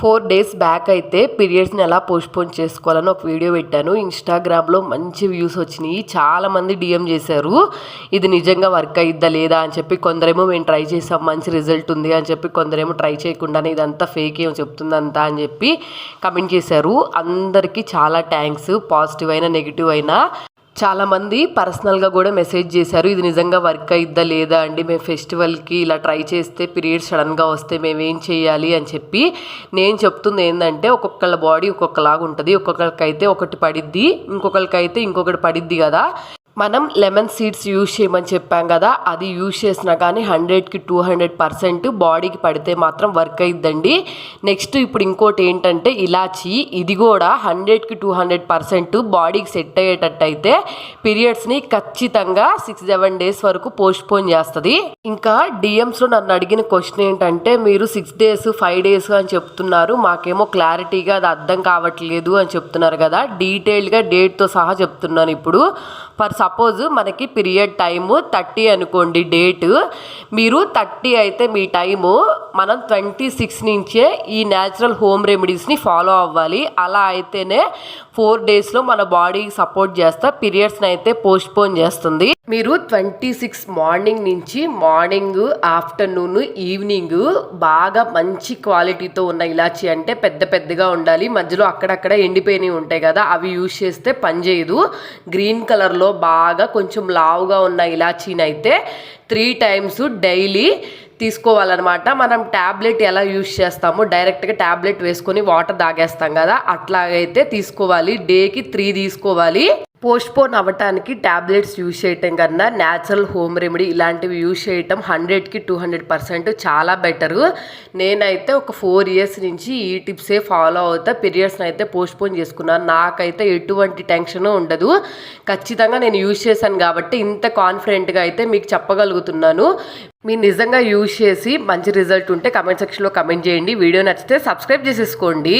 Four days back అయితే పీరియడ్స్ని ఎలా postpone చేసుకోవాలని ఒక వీడియో పెట్టాను. ఇన్స్టాగ్రామ్లో మంచి వ్యూస్ వచ్చినాయి. చాలామంది డిఎం చేశారు. ఇది నిజంగా వర్క్ అయిద్దా లేదా అని చెప్పి కొందరేమో మేము ట్రై చేసాం మంచి రిజల్ట్ ఉంది అని చెప్పి కొందరేమో ట్రై చేయకుండానే ఇదంతా ఫేక్ ఏమో చెప్తుందంతా అని చెప్పి కమెంట్ చేశారు. అందరికీ చాలా థ్యాంక్స్ పాజిటివ్ అయినా నెగిటివ్ అయినా. చాలామంది పర్సనల్గా కూడా మెసేజ్ చేశారు ఇది నిజంగా వర్క్ అయిద్దా లేదా అండి? మేము ఫెస్టివల్కి ఇలా ట్రై చేస్తే పీరియడ్స్ సడన్గా వస్తే మేము ఏం చేయాలి? అని చెప్పి నేను చెప్తుంది ఏంటంటే ఒక్కొక్కళ్ళ బాడీ ఒక్కొక్కలాగా ఉంటుంది ఒక్కొక్కరికైతే ఒకటి పడిద్ది ఇంకొకరికైతే ఇంకొకటి పడిద్ది కదా. మనం లెమన్ సీడ్స్ యూజ్ చేయమని చెప్పాం కదా అది యూజ్ చేసినా కానీ హండ్రెడ్కి టూ హండ్రెడ్ పర్సెంట్ బాడీకి పడితే మాత్రం వర్క్ అయిద్దండి. నెక్స్ట్ ఇప్పుడు ఇంకోటి ఏంటంటే ఇలాచి ఇది కూడా హండ్రెడ్కి టూ హండ్రెడ్ పర్సెంట్ బాడీకి సెట్ అయ్యేటట్టు అయితే పీరియడ్స్ని ఖచ్చితంగా సిక్స్ సెవెన్ డేస్ వరకు పోస్ట్పోన్ చేస్తుంది. ఇంకా డిఎమ్స్లో నన్ను అడిగిన క్వశ్చన్ ఏంటంటే మీరు సిక్స్ డేస్ ఫైవ్ డేస్ అని చెప్తున్నారు మాకేమో క్లారిటీగా అది అర్థం కావట్లేదు అని చెప్తున్నారు కదా డీటెయిల్డ్గా డేట్తో సహా చెప్తున్నాను ఇప్పుడు. పర్ సపోజ్ మనకి పీరియడ్ టైము థర్టీ అనుకోండి డేట్ మీరు థర్టీ అయితే మీ టైము మనం ట్వంటీ సిక్స్ నుంచే ఈ న్యాచురల్ హోమ్ రెమెడీస్ని ఫాలో అవ్వాలి. అలా అయితేనే ఫోర్ డేస్లో మన బాడీకి సపోర్ట్ చేస్తా పీరియడ్స్ని అయితే పోస్ట్పోన్ చేస్తుంది. మీరు ట్వంటీ సిక్స్ మార్నింగ్ నుంచి మార్నింగ్ ఆఫ్టర్నూన్ ఈవినింగ్ బాగా మంచి క్వాలిటీతో ఉన్న ఇలాచి అంటే పెద్ద పెద్దగా ఉండాలి. మధ్యలో అక్కడక్కడ ఎండిపోయినవి ఉంటాయి కదా అవి యూజ్ చేస్తే పనిచేయదు గ్రీన్ కలర్లో బాగా బాగా కొంచెం లావుగా ఉన్న ఇలాచీని అయితే త్రీ టైమ్స్ డైలీ తీసుకోవాలన్నమాట. మనం ట్యాబ్లెట్ ఎలా యూజ్ చేస్తాము డైరెక్ట్గా ట్యాబ్లెట్ వేసుకొని వాటర్ తాగేస్తాం కదా అట్లాగైతే తీసుకోవాలి. డేకి త్రీ తీసుకోవాలి. పోస్ట్పోన్ అవ్వటానికి ట్యాబ్లెట్స్ యూజ్ చేయటం కన్నా న్యాచురల్ హోమ్ రెమెడీ ఇలాంటివి యూజ్ చేయటం హండ్రెడ్కి టూ హండ్రెడ్ పర్సెంట్ చాలా బెటరు. నేనైతే ఒక ఫోర్ ఇయర్స్ నుంచి ఈ టిప్సే ఫాలో అవుతా. పీరియడ్స్ని అయితే పోస్ట్పోన్ చేసుకున్నాను. నాకైతే ఎటువంటి టెన్షన్ ఉండదు. ఖచ్చితంగా నేను యూజ్ చేశాను కాబట్టి ఇంత కాన్ఫిడెంట్గా అయితే మీకు చెప్పగలుగుతున్నాను. మీరు నిజంగా యూజ్ చేసి మంచి రిజల్ట్ ఉంటే కమెంట్ సెక్షన్లో కమెంట్ చేయండి. వీడియో నచ్చితే సబ్స్క్రైబ్ చేసేసుకోండి.